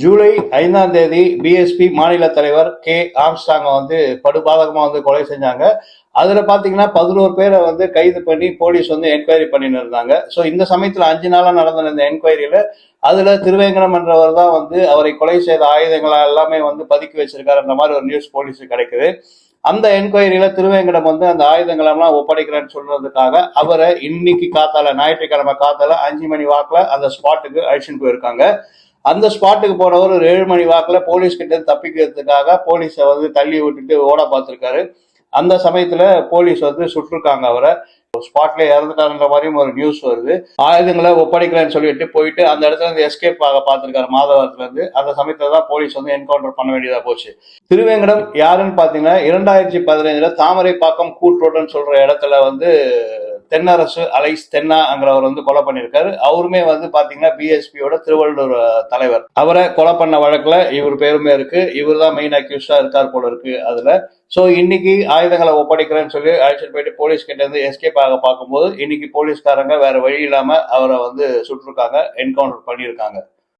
ஜூலை ஐந்தாம் தேதி பிஎஸ்பி மாநில தலைவர் கே ஆம்ஸ்டாங்க வந்து படுபாதகமா வந்து கொலை செஞ்சாங்க. அதுல பாத்தீங்கன்னா பதினோரு பேரை வந்து கைது பண்ணி போலீஸ் வந்து என்கொயரி பண்ணிட்டு இருந்தாங்க. ஸோ இந்த சமயத்துல அஞ்சு நாளா நடந்த இந்த என்கொயரியில அதுல திருவேங்கடம் என்றவர் தான் வந்து அவரை கொலை செய்த ஆயுதங்களா எல்லாமே வந்து பதுக்கி வச்சிருக்காருன்ற மாதிரி ஒரு நியூஸ் போலீஸுக்கு கிடைக்குது. அந்த என்கொயரியில திருவேங்கடம் வந்து அந்த ஆயுதங்கள் எல்லாம் ஒப்படைக்கிறேன்னு சொல்றதுக்காக அவரை இன்னைக்கு காத்தால ஞாயிற்றுக்கிழமை காத்தால அஞ்சு மணி வாக்குல அந்த ஸ்பாட்டுக்கு அழிச்சுட்டு போயிருக்காங்க. அந்த ஸ்பாட்டுக்கு போனவர் ஒரு ஏழு மணி வாக்கில் போலீஸ் கிட்ட தப்பிக்கிறதுக்காக போலீஸை வந்து தள்ளி விட்டுட்டு ஓட பார்த்துருக்காரு. அந்த சமயத்துல போலீஸ் வந்து சுட்டிருக்காங்க அவரை. ஸ்பாட்ல இறந்துட்டாருன்ற மாதிரியும் ஒரு நியூஸ் வருது. ஆயுதங்களை ஒப்படைக்கிறேன்னு சொல்லிட்டு போயிட்டு அந்த இடத்துல இருந்து எஸ்கேப் ஆக பார்த்திருக்காரு மாதவரத்துல இருந்து. அந்த சமயத்துல தான் போலீஸ் வந்து என்கவுண்டர் பண்ண வேண்டியதா போச்சு. திருவேங்கடம் யாருன்னு பாத்தீங்கன்னா இரண்டாயிரத்தி பதினைஞ்சுல தாமரைப்பாக்கம் கூட்ரோடுன்னு சொல்ற இடத்துல வந்து தென்னரசு அலைஸ் தென்னாங்கிறவர் வந்து கொலை பண்ணியிருக்காரு. அவருமே வந்து பாத்தீங்கன்னா பிஎஸ்பியோட திருவள்ளூர் தலைவர். அவரை கொலை பண்ண வழக்குல இவர் பேருமே இருக்கு. இவர் தான் மெயின் அக்யூஸ்டா இருக்கார் போல இருக்கு அதுல. சோ இன்னைக்கு ஆயுதங்களை ஒப்படைக்கிறேன்னு சொல்லி அழைச்சிட்டு போயிட்டு போலீஸ் கிட்ட இருந்து எஸ்கேப் ஆக பார்க்கும்போது இன்னைக்கு போலீஸ்காரங்க வேற வழி இல்லாம அவரை வந்து சுட்டிருக்காங்க என்கவுண்டர் பண்ணியிருக்காங்க.